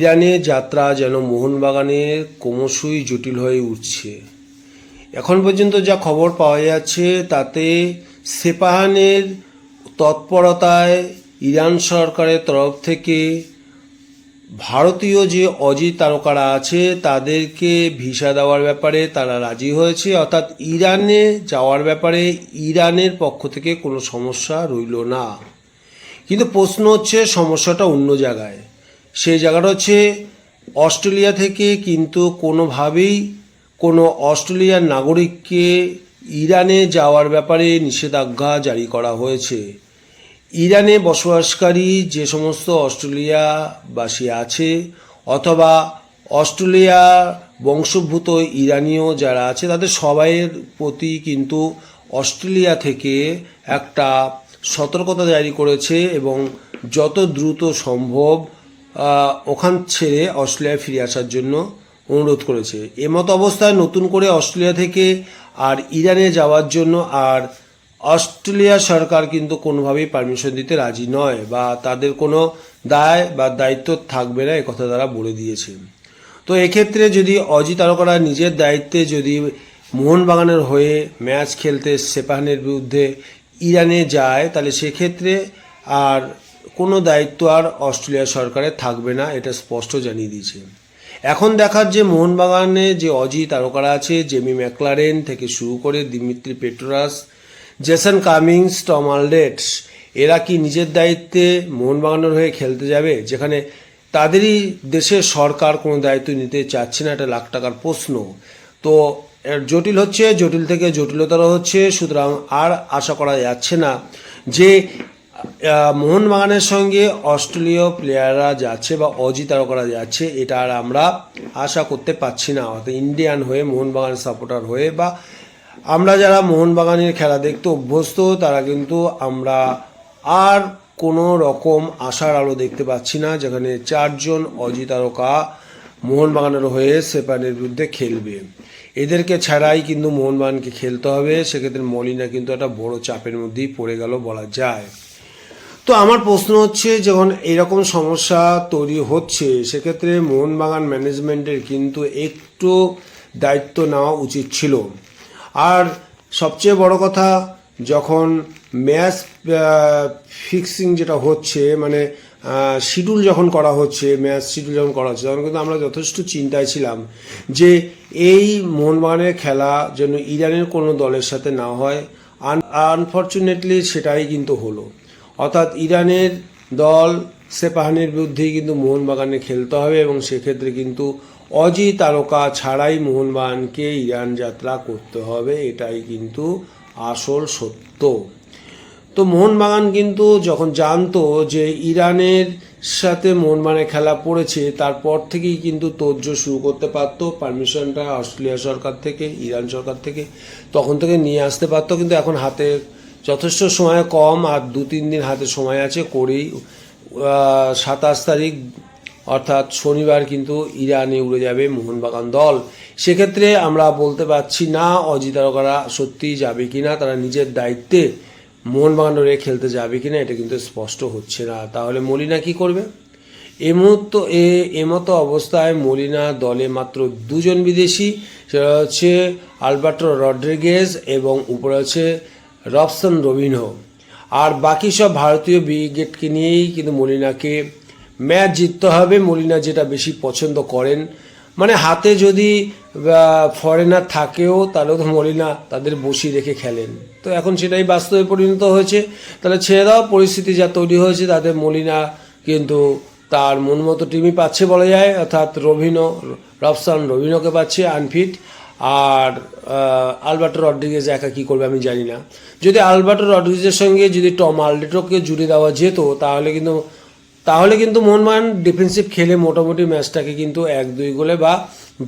ইরানের যাত্রা যেন মোহনবাগানের ক্রমশই জটিল হয়ে উঠছে। এখন পর্যন্ত যা খবর পাওয়া যাচ্ছে, তাতে সেপাহানের তৎপরতায় ইরান সরকারের তরফ থেকে ভারতীয় যে অজিত তারকারা আছে, তাদেরকে ভিসা দেওয়ার ব্যাপারে তারা রাজি হয়েছে। অর্থাৎ ইরানে যাওয়ার ব্যাপারে ইরানের পক্ষ থেকে কোনো সমস্যা রইল না। কিন্তু প্রশ্ন হচ্ছে, সমস্যাটা অন্য জায়গায়। সেই জায়গাটা হচ্ছে অস্ট্রেলিয়া থেকে কিন্তু কোনোভাবেই কোনো অস্ট্রেলিয়ার নাগরিককে ইরানে যাওয়ার ব্যাপারে নিষেধাজ্ঞা জারি করা হয়েছে। ইরানে বসবাসকারী যে সমস্ত অস্ট্রেলিয়াবাসী আছে অথবা অস্ট্রেলিয়া বংশোদ্ভূত ইরানীয় যারা আছে, তাদের সবাইয়ের প্রতি কিন্তু অস্ট্রেলিয়া থেকে একটা সতর্কতা জারি করেছে এবং যত দ্রুত সম্ভব ওখান ছেড়ে অস্ট্রেলিয়ায় ফিরে আসার জন্য অনুরোধ করেছে। এমতো অবস্থায় নতুন করে অস্ট্রেলিয়া থেকে আর ইরানে যাওয়ার জন্য আর অস্ট্রেলিয়া সরকার কিন্তু কোনোভাবেই পারমিশন দিতে রাজি নয় বা তাদের কোনো দায় বা দায়িত্ব থাকবে না কথা তারা বলে দিয়েছে। তো এক্ষেত্রে যদি অজিত তারকারা নিজের দায়িত্বে যদি মোহনবাগানের হয়ে ম্যাচ খেলতে সেপাহানের বিরুদ্ধে ইরানে যায়, তাহলে সেক্ষেত্রে আর কোনো দায়িত্ব আর অস্ট্রেলিয়া সরকারের থাকবে না, এটা স্পষ্ট জানিয়ে দিয়েছে। এখন দেখার যে মোহনবাগানে যে অজিত তারকারা আছে, জেমি ম্যাকলারেন থেকে শুরু করে Dimitri Petratos, Jason Cummings, Tom Aldred, এরা কি নিজের দায়িত্বে মোহনবাগানের হয়ে খেলতে যাবে? যেখানে তাদেরই দেশের সরকার কোনো দায়িত্ব নিতে চাচ্ছে না, এটা লাখ টাকার প্রশ্ন। তো জটিল হচ্ছে, জটিল থেকে জটিলতর হচ্ছে, সুতরাং আর আশা করা যাচ্ছে না যে মোহনবাগানের সঙ্গে অস্ট্রেলীয় প্লেয়াররা যাচ্ছে বা অজিতারকরা যাচ্ছে, এটা আর আমরা আশা করতে পারছি না। অর্থাৎ ইন্ডিয়ান হয়ে, মোহনবাগান সাপোর্টার হয়ে বা আমরা যারা মোহনবাগানের খেলা দেখতে অভ্যস্ত, তারা কিন্তু আমরা আর কোনো রকম আশার আলো দেখতে পাচ্ছি না, যেখানে চারজন অজিতারকা মোহনবাগানের হয়ে সেপানের বিরুদ্ধে খেলবে। এদেরকে ছাড়াই কিন্তু মোহনবাগানকে খেলতে হবে, সেক্ষেত্রে মলিনা কিন্তু একটা বড় চাপের মধ্যেই পড়ে গেল বলা যায়। তো আমার প্রশ্ন হচ্ছে, যখন এরকম সমস্যা তৈরি হচ্ছে, সেক্ষেত্রে মোহনবাগান ম্যানেজমেন্টের কিন্তু একটু দায়িত্ব নেওয়া উচিত ছিল। আর সবচেয়ে বড় কথা, যখন ম্যাচ ফিক্সিং যেটা হচ্ছে মানে শিডিউল যখন করা হচ্ছে, ম্যাচ শিডিউল যখন করা হচ্ছে, তখন কিন্তু আমরা যথেষ্ট চিন্তায় ছিলাম যে এই মোহনবাগানের খেলা যেন ইরানের কোনো দলের সাথে না হয়। আনফর্চুনেটলি সেটাই কিন্তু হলো। অর্থাৎ ইরানের দল সেপাহানের বিরুদ্ধেই কিন্তু মোহনবাগানে খেলতে হবে এবং সেক্ষেত্রে কিন্তু অজি তারকা ছাড়াই মোহনবাগানকে ইরান যাত্রা করতে হবে, এটাই কিন্তু আসল সত্য। তো মোহনবাগান কিন্তু যখন জানতো যে ইরানের সাথে মোহনবাগানের খেলা পড়েছে, তারপর থেকেই কিন্তু তোজ্জো শুরু করতে পারতো পারমিশনটা অস্ট্রেলিয়া সরকার থেকে, ইরান সরকার থেকে তখন থেকে নিয়ে আসতে পারতো, কিন্তু এখন হাতে যথেষ্ট সময় কম আর দু, তিন দিন হাতে সময় আছে, করেই সাতাশ তারিখ, অর্থাৎ শনিবার কিন্তু ইরানে উড়ে যাবে মোহনবাগান দল। সেক্ষেত্রে আমরা বলতে পারছি না অজিতারকারা সত্যিই যাবে কি না তারা নিজের দায়িত্বে মোহনবাগান হয়ে খেলতে যাবে কি না এটা কিন্তু স্পষ্ট হচ্ছে না। তাহলে মলিনা কি করবে? এ মুহূর্ত, এ এমতো অবস্থায় মলিনা দলে মাত্র দুজন বিদেশি, সেটা হচ্ছে আলবার্টো রড্রিগেজ এবং উপরে হচ্ছে রবসন রবিনহো আর বাকি সব ভারতীয় ব্রিগেডকে নিয়েই কিন্তু মলিনাকে ম্যাচ জিততে হবে। মলিনা যেটা বেশি পছন্দ করেন। মানে হাতে যদি ফরেনার থাকেও, তাহলেও তো মলিনা তাদের বসিয়ে রেখে খেলেন। তো এখন সেটাই বাস্তবে পরিণত হয়েছে। তাহলে ছেড়ে দেওয়া পরিস্থিতি যা তৈরি হয়েছে তাদের মলিনা কিন্তু তার মন মতো টিমই পাচ্ছে বলা যায়। অর্থাৎ রবিনো রবসান রবিনোকে পাচ্ছে আনফিট আর আলবার্টো রড্রিগেজ একা কী করবে আমি জানি না। যদি আলবার্টো রড্রিগেজের সঙ্গে যদি টম আলডেটোকে জুড়ে দেওয়া যেত, তাহলে কিন্তু তাহলে কিন্তু মোহনবাগান ডিফেন্সিভ খেলে মোটামুটি ম্যাচটাকে কিন্তু এক দুই গোলে বা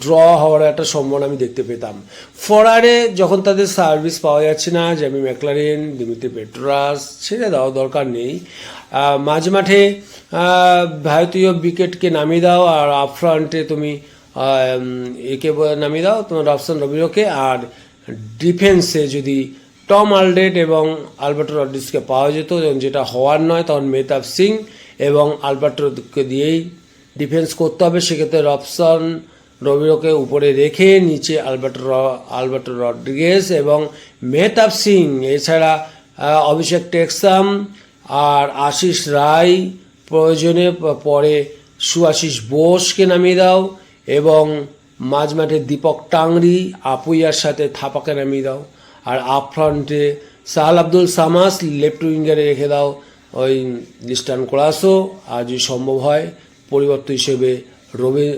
ড্র হওয়ার একটা সম্ভাবনা আমি দেখতে পেতাম। ফরারে যখন তাদের সার্ভিস পাওয়া যাচ্ছে না জেমি ম্যাকলারেন ডিমিত্রি পেট্রাস ছেড়ে দেওয়া দরকার নেই। মাঝ মাঠে ভারতীয় উইকেটকে নামিয়ে দাও আর আপ ফ্রন্টে তুমি একে নামিয়ে দাও, তোমার রবসন রবিরোকে আর ডিফেন্সে যদি টম আলডেট এবং আলবার্টো রড্রিসকে পাওয়া যেত এবং যেটা হওয়ার নয়, তখন মেহতাব সিং এবং আলবার্টোকে দিয়েই ডিফেন্স করতে হবে। সেক্ষেত্রে রবসন রবিরোকে উপরে রেখে নিচে আলবার্টো আলবার্টো রড্রিগেজ এবং মেহতাব সিং এছাড়া অভিষেক টেক্সাম আর আশিস রায় প্রয়োজনে পরে সুআশিস বোসকে নামিয়ে দাও। এবং মাঝমাঠে দীপক টাংরি, আপুইয়ার সাথে থাপাকে নামিয়ে দাও। আর আপ ফ্রন্টে সাহাল আব্দুল সামাস লেফট উইঙ্গারে রেখে দাও। ওই লিস্টান কোলাসো আর যদি সম্ভব হয় পরিবর্তন হিসেবে রবি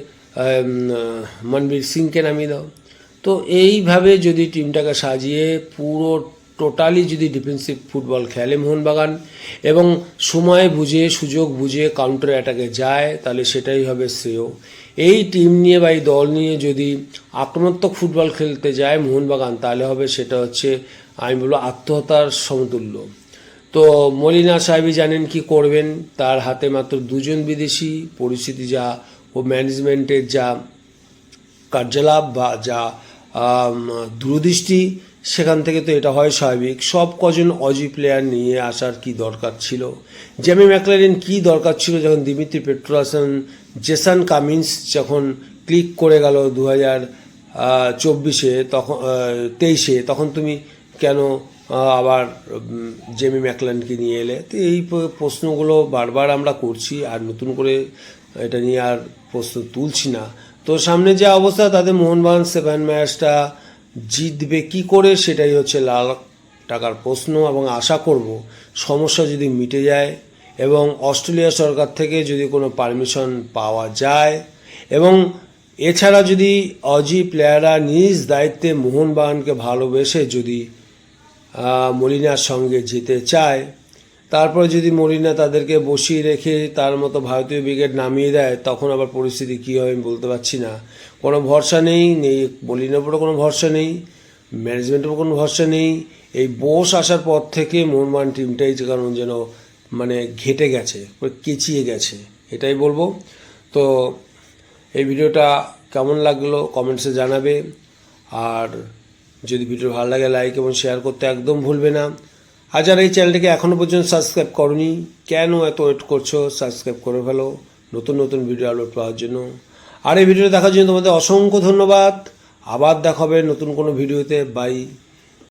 মনবীর সিংকে নামিয়ে দাও। তো এইভাবে যদি টিমটাকে সাজিয়ে পুরো টোটালি যদি ডিফেন্সিভ ফুটবল খেলে মোহনবাগান এবং সময় বুঝে, সুযোগ বুঝে কাউন্টার অ্যাটাকে যায়, তাহলে সেটাই হবে শ্রেয়। এই টিম নিয়ে বা এই দল নিয়ে যদি আক্রমণাত্মক ফুটবল খেলতে যায় মোহনবাগান, তাহলে হবে সেটা হচ্ছে, আমি বলব আত্মহত্যার সমতুল্য। তো মলিনা সাহেবই জানেন কি করবেন, তার হাতে মাত্র দুজন বিদেশি, পরিস্থিতি যা ও ম্যানেজমেন্টের যা কার্যলাভ বা যা দূরদৃষ্টি সেখান থেকে তো এটা হয় স্বাভাবিক। সব কজন অজি প্লেয়ার নিয়ে আসার কি দরকার ছিল? জেমি ম্যাকলারেন কি দরকার ছিল যখন দিমিত্রি পেট্রোসান জেসান কামিন্স যখন ক্লিক করে গেল দু হাজার চব্বিশে তখন তেইশে, তখন তুমি কেন আবার জেমি ম্যাকলানকে নিয়ে এলে? তো এই প্রশ্নগুলো বারবার আমরা করছি আর নতুন করে এটা নিয়ে আর প্রশ্ন তুলছি না। তো সামনে যে অবস্থা তাদের মোহনবাগান সেভেন ম্যাচটা জিতবে কি করে সেটাই হচ্ছে লাল টাকার প্রশ্ন এবং আশা করব সমস্যা যদি মিটে যায় এবং অস্ট্রেলিয়া সরকার থেকে যদি কোনো পারমিশন পাওয়া যায় এবং এছাড়া যদি অজি প্লেয়াররা নিজ দায়িত্বে মোহনবাগানকে ভালোবেসে যদি মলিনার সঙ্গে যেতে চায় তারপরে যদি মলিনা তাদেরকে বসিয়ে রেখে তার মতো ভারতীয় ব্রিগেড নামিয়ে দেয়, তখন আবার পরিস্থিতি কী হয় আমি বলতে পারছি না। কোনো ভরসা নেই নেই মলিনার উপরে কোনো ভরসা নেই ম্যানেজমেন্টের উপর কোনো ভরসা নেই। এই বোস আসার পর থেকে মোহনবাগান টিমটাই যে কারণ যেন মানে ঘেটে গেছে কেচিয়ে গেছে, এটাই বলব। তো এই ভিডিওটা কেমন লাগল কমেন্টসে জানাবে। আর যদি ভিডিও ভালো লাগে লাইক এবং শেয়ার করতে একদম ভুলবে না। আর এই চ্যানেলটিকে এখনও পর্যন্ত সাবস্ক্রাইব করনি, কেন এত ওয়েট করছ? সাবস্ক্রাইব করে ফেলো। নতুন নতুন ভিডিও আপলোড পাওয়ার জন্য। আর এই ভিডিও দেখার জন্য তোমাদের অসংখ্য ধন্যবাদ। আবার দেখাবে নতুন কোনো ভিডিওতে বাই